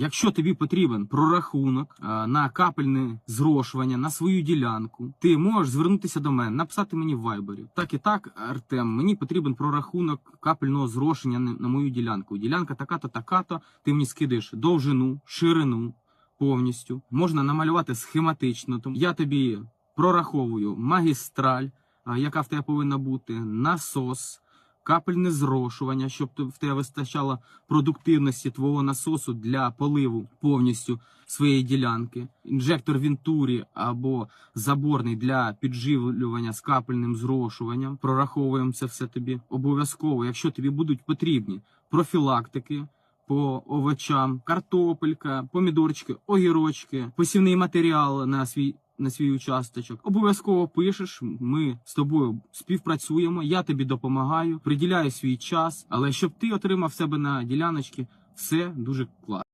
Якщо тобі потрібен прорахунок е, на капельне зрошування на свою ділянку, ти можеш звернутися до мене, написати мені в вайбері. Так і так, Артем, мені потрібен прорахунок капельного зрошення на, мою ділянку. Ділянка така-то, така-то. Ти мені скидаєш довжину, ширину повністю. Можна намалювати схематично. Тому я тобі прораховую магістраль, яка в тебе повинна бути, насос. Капельне зрошування, щоб в тебе вистачало продуктивності твого насосу для поливу повністю своєї ділянки, інжектор Вінтурі або заборний для підживлювання з капельним зрошуванням. Прораховуємо це все тобі обов'язково. Якщо тобі будуть потрібні профілактики по овочам, картопелька, помідорчики, огірочки, посівний матеріал на свій. На свій участочок обов'язково пишеш. Ми з тобою співпрацюємо. Я тобі допомагаю, приділяю свій час. Але щоб ти отримав себе на діляночки все дуже класно.